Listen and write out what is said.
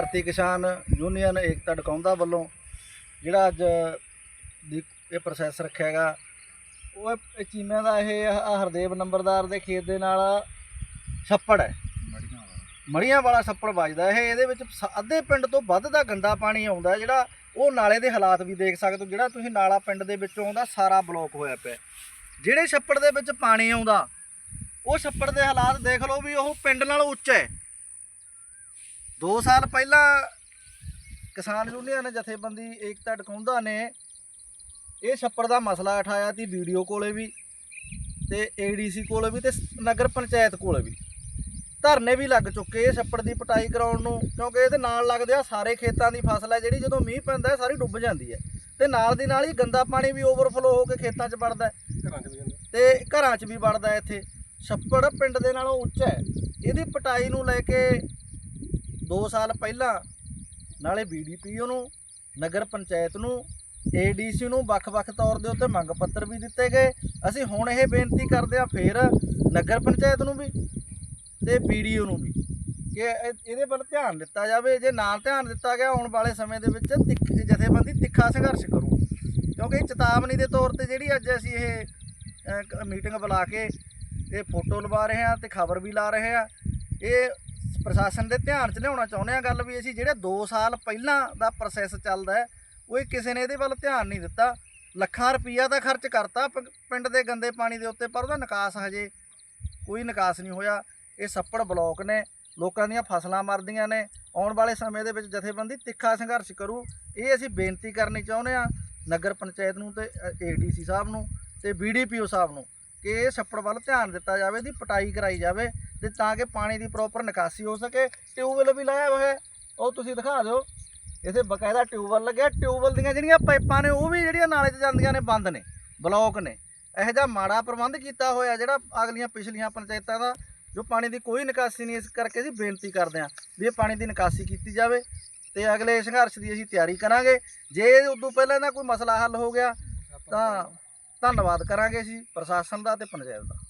ਭਾਰਤੀ ਕਿਸਾਨ ਯੂਨੀਅਨ ਏਕਤਾ ਡਕਾਉਂਦਾ ਵੱਲੋਂ ਜਿਹੜਾ ਅੱਜ ਦੀ ਇਹ ਪ੍ਰੋਸੈਸ ਰੱਖਿਆ ਹੈਗਾ ਉਹ ਇਹ ਚੀਮਿਆਂ ਦਾ ਇਹ ਆਹ ਹਰਦੇਵ ਨੰਬਰਦਾਰ ਦੇ ਖੇਤ ਦੇ ਨਾਲ ਛੱਪੜ ਹੈ। ਮੜੀਆਂ ਵਾਲਾ। ਛੱਪੜ ਵੱਜਦਾ ਇਹ ਇਹਦੇ ਵਿੱਚ ਅੱਧੇ ਪਿੰਡ ਤੋਂ ਵੱਧ ਦਾ ਗੰਦਾ ਪਾਣੀ ਆਉਂਦਾ ਜਿਹੜਾ ਉਹ ਨਾਲੇ ਦੇ ਹਾਲਾਤ ਵੀ ਦੇਖ ਸਕਦੇ ਹੋ ਜਿਹੜਾ ਤੁਸੀਂ ਨਾਲਾ ਪਿੰਡ ਦੇ ਵਿੱਚੋਂ ਆਉਂਦਾ ਸਾਰਾ ਬਲੌਕ ਹੋਇਆ ਪਿਆ ਜਿਹੜੇ ਛੱਪੜ ਦੇ ਵਿੱਚ ਪਾਣੀ ਆਉਂਦਾ ਉਹ ਛੱਪੜ ਦੇ ਹਾਲਾਤ ਦੇਖ ਲਓ ਵੀ ਉਹ ਪਿੰਡ ਨਾਲੋਂ ਉੱਚਾ ਹੈ। 2 ਸਾਲ ਪਹਿਲਾਂ ਕਿਸਾਨ ਯੂਨੀਅਨ ਜਥੇਬੰਦੀ ਏਕਤਾ ਟਕਾਉਂਦਾ ਨੇ ਇਹ ਛੱਪੜ ਦਾ ਮਸਲਾ ਉਠਾਇਆ ਸੀ ਵੀਡੀਓ ਕੋਲੇ ਵੀ ਤੇ ਏਡੀਸੀ ਕੋਲੇ ਵੀ ਤੇ ਨਗਰ ਪੰਚਾਇਤ ਕੋਲੇ ਵੀ। ਧਰਨੇ ਵੀ ਲੱਗ ਚੁੱਕੇ ਇਹ ਛੱਪੜ ਦੀ ਪਟਾਈ ਕਰਾਉਣ ਨੂੰ ਕਿਉਂਕਿ ਇਹਦੇ ਨਾਲ ਲੱਗਦੇ ਆ ਸਾਰੇ ਖੇਤਾਂ ਦੀ ਫਸਲ ਹੈ ਜਿਹੜੀ ਜਦੋਂ ਮੀਂਹ ਪੈਂਦਾ ਸਾਰੀ ਡੁੱਬ ਜਾਂਦੀ ਹੈ। ਤੇ ਨਾਲ ਦੀ ਨਾਲ ਹੀ ਗੰਦਾ ਪਾਣੀ ਵੀ ਓਵਰਫਲੋ ਹੋ ਕੇ ਖੇਤਾਂ 'ਚ ਵੜਦਾ ਤੇ ਘਰਾਂ 'ਚ ਵੀ ਵੜਦਾ ਇੱਥੇ। ਛੱਪੜ ਪਿੰਡ ਦੇ ਨਾਲੋਂ ਉੱਚਾ ਹੈ। ਇਹਦੀ ਪਟਾਈ ਨੂੰ ਲੈ ਕੇ 2 ਸਾਲ ਪਹਿਲਾਂ ਨਾਲੇ ਬੀਡੀਪੀਓ ਨੂੰ ਨਗਰ ਪੰਚਾਇਤ ਨੂੰ ਏਡੀਸੀ ਨੂੰ ਵੱਖ-ਵੱਖ ਤੌਰ ਦੇ ਉੱਤੇ ਮੰਗ ਪੱਤਰ ਵੀ ਦਿੱਤੇ ਗਏ। ਅਸੀਂ ਹੁਣ ਇਹ ਬੇਨਤੀ ਕਰਦੇ ਹਾਂ ਫੇਰ ਨਗਰ ਪੰਚਾਇਤ ਨੂੰ ਵੀ ਤੇ ਵੀਡੀਓ ਨੂੰ ਵੀ ਕਿ ਇਹਦੇ ਵੱਲ ਧਿਆਨ ਦਿੱਤਾ ਜਾਵੇ। ਜੇ ਨਾ ਧਿਆਨ ਦਿੱਤਾ ਗਿਆ, ਆਉਣ ਵਾਲੇ ਸਮੇਂ ਦੇ ਵਿੱਚ ਤਿੱਖ ਜਥੇਬੰਦੀ ਤਿੱਖਾ ਸੰਘਰਸ਼ ਕਰੂ ਕਿਉਂਕਿ ਚੇਤਾਵਨੀ ਦੇ ਤੌਰ ਤੇ ਜਿਹੜੀ ਅੱਜ ਅਸੀਂ ਇਹ ਮੀਟਿੰਗ ਬੁਲਾ ਕੇ ਇਹ ਫੋਟੋ ਲਵਾ ਰਹੇ ਹਾਂ ਤੇ ਖਬਰ ਵੀ ਲਾ ਰਹੇ ਹਾਂ। ਇਹ ਪ੍ਰਸ਼ਾਸਨ ਦੇ ਧਿਆਨ 'ਚ ਲਿਆਉਣਾ ਚਾਹੁੰਦੇ ਆ ਗੱਲ ਵੀ ਅਸੀਂ ਜਿਹੜੇ 2 ਸਾਲ ਪਹਿਲਾਂ ਦਾ ਪ੍ਰੋਸੈਸ ਚੱਲਦਾ ਹੈ, ਉਹ ਕਿਸੇ ਨੇ ਇਹਦੇ ਵੱਲ ਧਿਆਨ ਨਹੀਂ ਦਿੱਤਾ। ਲੱਖਾਂ ਰੁਪਈਆ ਦਾ ਖਰਚ ਕਰਤਾ ਪਿੰਡ ਦੇ ਗੰਦੇ ਪਾਣੀ ਦੇ ਉੱਤੇ, ਪਰ ਉਹਦਾ ਨਿਕਾਸ ਹਜੇ ਕੋਈ ਨਿਕਾਸ ਨਹੀਂ ਹੋਇਆ। ਇਹ ਸੱਪੜ ਬਲੌਕ ਨੇ, ਲੋਕਾਂ ਦੀਆਂ ਫਸਲਾਂ ਮਰਦੀਆਂ ਨੇ, ਆਉਣ ਵਾਲੇ ਸਮੇਂ ਦੇ ਵਿੱਚ ਜਥੇਬੰਦੀ ਤਿੱਖਾ ਸੰਘਰਸ਼ ਕਰੂ। ਇਹ ਅਸੀਂ ਬੇਨਤੀ ਕਰਨੀ ਚਾਹੁੰਦੇ ਆ ਨਗਰ ਪੰਚਾਇਤ ਨੂੰ ਤੇ ਏਡੀਸੀ ਸਾਹਿਬ ਨੂੰ ਤੇ ਬੀਡੀਪੀਓ ਸਾਹਿਬ ਨੂੰ। ਕਿ ਇਹ ਛੱਪੜ ਵੱਲ ਧਿਆਨ ਦਿੱਤਾ ਜਾਵੇ ਦੀ ਪਟਾਈ ਕਰਾਈ ਜਾਵੇ ਤੇ ਤਾਂ ਕਿ ਪਾਣੀ ਦੀ ਪ੍ਰੋਪਰ ਨਿਕਾਸੀ ਹੋ ਸਕੇ। ਟਿਊਬਵੈਲ ਵੀ ਲਾਇਆ ਹੋਇਆ ਉਹ ਤੁਸੀਂ ਦਿਖਾ ਦਿਓ। ਇੱਥੇ ਬਕਾਇਦਾ ਟਿਊਬਵੈਲ ਲੱਗਿਆ। ਟਿਊਬਵੈਲ ਦੀਆਂ ਜਿਹੜੀਆਂ ਪਾਈਪਾਂ ਨੇ, ਉਹ ਵੀ ਜਿਹੜੀਆਂ ਨਾਲੇ 'ਚ ਜਾਂਦੀਆਂ ਨੇ, ਬੰਦ ਨੇ, ਬਲੌਕ ਨੇ। ਇਹੋ ਜਿਹਾ ਮਾੜਾ ਪ੍ਰਬੰਧ ਕੀਤਾ ਹੋਇਆ ਜਿਹੜਾ ਅਗਲੀਆਂ ਪਿਛਲੀਆਂ ਪੰਚਾਇਤਾਂ ਦਾ, ਜੋ ਪਾਣੀ ਦੀ ਕੋਈ ਨਿਕਾਸੀ ਨਹੀਂ, ਇਸ ਕਰਕੇ ਅਸੀਂ ਬੇਨਤੀ ਕਰਦੇ ਹਾਂ ਵੀ ਇਹ ਪਾਣੀ ਦੀ ਨਿਕਾਸੀ ਕੀਤੀ ਜਾਵੇ ਤੇ ਅਗਲੇ ਸੰਘਰਸ਼ ਦੀ ਅਸੀਂ ਤਿਆਰੀ ਕਰਾਂਗੇ। ਜੇ ਉਦੋਂ ਪਹਿਲਾਂ ਇਹਦਾ ਕੋਈ ਮਸਲਾ ਹੱਲ ਹੋ ਗਿਆ, ਤਾਂ ਧੰਨਵਾਦ ਕਰਾਂਗੇ ਅਸੀਂ ਪ੍ਰਸ਼ਾਸਨ ਦਾ ਤੇ ਪੰਚਾਇਤ ਦਾ।